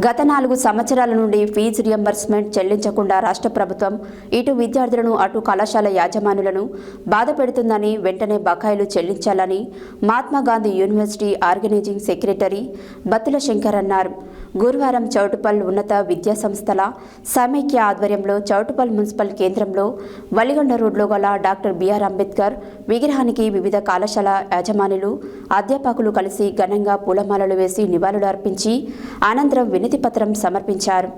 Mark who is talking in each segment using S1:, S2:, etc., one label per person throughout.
S1: గత నాలుగు సంవత్సరాల నుండి ఫీజు రియంబర్స్మెంట్ చెల్లించకుండా రాష్ట్ర ప్రభుత్వం ఇటు విద్యార్థులను అటు కళాశాల యాజమానులను బాధ పెడుతుందని వెంటనే బకాయిలు చెల్లించాలని Mahatma Gandhi university organising secretary Battula Shankar అన్నారు. గురువారం చౌటుపల్ ఉన్నత విద్యాసంస్థల సమైక్య ఆధ్వర్యంలో చౌటుపల్ మున్సిపల్ కేంద్రంలో వలిగొండ రోడ్లో గల డాక్టర్ బిఆర్ అంబేద్కర్ విగ్రహానికి వివిధ కళాశాల యాజమానులు అధ్యాపకులు కలిసి ఘనంగా పూలమాలలు వేసి నివాళులు అర్పించి అనంతరం వినతి పత్రం సమర్పించారు.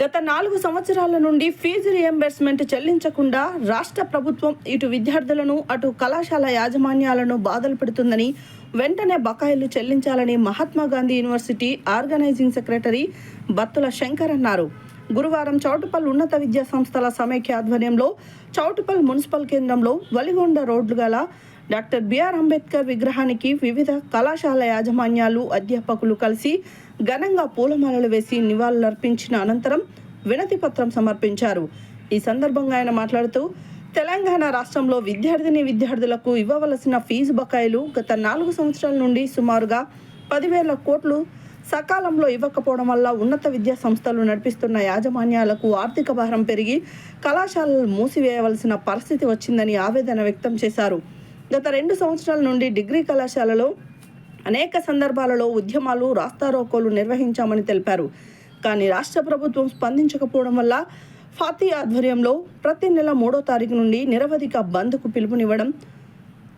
S2: గత నాలుగు సంవత్సరాల నుండి ఫీజు రియంబర్స్మెంట్ చెల్లించకుండా రాష్ట్ర ప్రభుత్వం ఇటు విద్యార్థులను అటు కళాశాల యాజమాన్యాలను బాధలు పెడుతుందని వెంటనే బకాయిలు చెల్లించాలని Mahatma Gandhi university organising secretary Battula Shankar అన్నారు. గురువారం చౌటుపల్ ఉన్నత విద్యా సంస్థల సమైక్య ఆధ్వర్యంలో చౌటుపల్ మున్సిపల్ కేంద్రంలో వలిగొండ రోడ్లు గల డాక్టర్ బిఆర్ అంబేద్కర్ విగ్రహానికి వివిధ కళాశాల యాజమాన్యాలు అధ్యాపకులు కలిసి ఘనంగా పూలమాలలు వేసి నివాళులర్పించిన అనంతరం వినతి పత్రం సమర్పించారు. ఈ సందర్భంగా ఆయన మాట్లాడుతూ తెలంగాణ రాష్ట్రంలో విద్యార్థిని విద్యార్థులకు ఇవ్వవలసిన ఫీజు బకాయిలు గత నాలుగు సంవత్సరాల నుండి సుమారుగా పదివేల కోట్లు సకాలంలో ఇవ్వకపోవడం వల్ల ఉన్నత విద్యా సంస్థలు నడిపిస్తున్న యాజమాన్యాలకు ఆర్థిక భారం పెరిగి కళాశాలలు మూసివేయవలసిన పరిస్థితి వచ్చిందని ఆవేదన వ్యక్తం చేశారు. గత రెండు సంవత్సరాల నుండి డిగ్రీ కళాశాలలో అనేక సందర్భాలలో ఉద్యమాలు రాస్తారోకోలు నిర్వహించామని తెలిపారు. కానీ రాష్ట్ర ప్రభుత్వం స్పందించకపోవడం వల్ల ఫాతీ ఆధ్వర్యంలో ప్రతి నెల మూడో తారీఖు నుండి నిరవధిక బంద్కు పిలుపునివ్వడం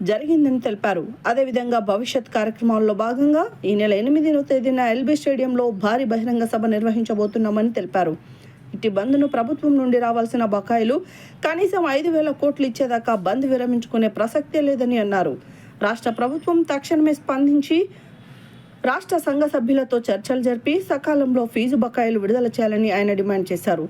S2: జరిగిందని తెలిపారు. అదేవిధంగా భవిష్యత్ కార్యక్రమాల్లో భాగంగా ఈ నెల ఎనిమిదినో తేదీన ఎల్బీ స్టేడియంలో భారీ బహిరంగ సభ నిర్వహించబోతున్నామని తెలిపారు. ఇటు బంద్ను ప్రభుత్వం నుండి రావాల్సిన బకాయిలు కనీసం ఐదు వేల కోట్లు ఇచ్చేదాకా బంద్ విరమించుకునే ప్రసక్తే లేదని అన్నారు. రాష్ట్ర ప్రభుత్వం తక్షణమే స్పందించి రాష్ట్ర సంఘ సభ్యులతో చర్చలు జరిపి సకాలంలో ఫీజు బకాయిలు విడుదల చేయాలని ఆయన డిమాండ్ చేశారు.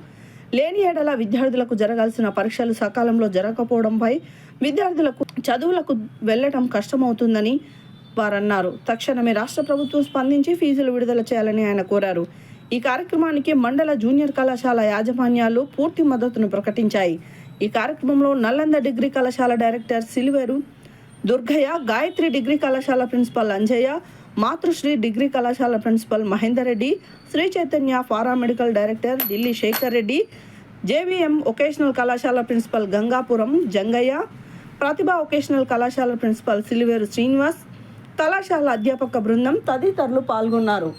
S2: లేని ఏడల విద్యార్థులకు జరగాల్సిన పరీక్షలు సకాలంలో జరగకపోవడంపై విద్యార్థులకు చదువులకు వెళ్ళడం కష్టమవుతుందని వారన్నారు. తక్షణమే రాష్ట్ర ప్రభుత్వం స్పందించి ఫీజులు విడుదల చేయాలని ఆయన కోరారు. ఈ కార్యక్రమానికి మండల జూనియర్ కళాశాల యాజమాన్యాలు పూర్తి మద్దతును ప్రకటించాయి. ఈ కార్యక్రమంలో నల్లంద డిగ్రీ కళాశాల డైరెక్టర్ సిల్వేరు దుర్గయ్య గాయత్రి డిగ్రీ కళాశాల ప్రిన్సిపల్ అంజయ్య మాతృశ్రీ డిగ్రీ కళాశాల principal Mahender Reddy Sri Chaitanya paramedical director Delhi Shekar Reddy JVM vocational కళాశాల ప్రిన్సిపల్ గంగాపురం జంగయ్య ప్రతిభ వొకేషనల్ కళాశాల ప్రిన్సిపల్ సిలివేరు శ్రీనివాస్ కళాశాల అధ్యాపక బృందం తదితరులు పాల్గొన్నారు.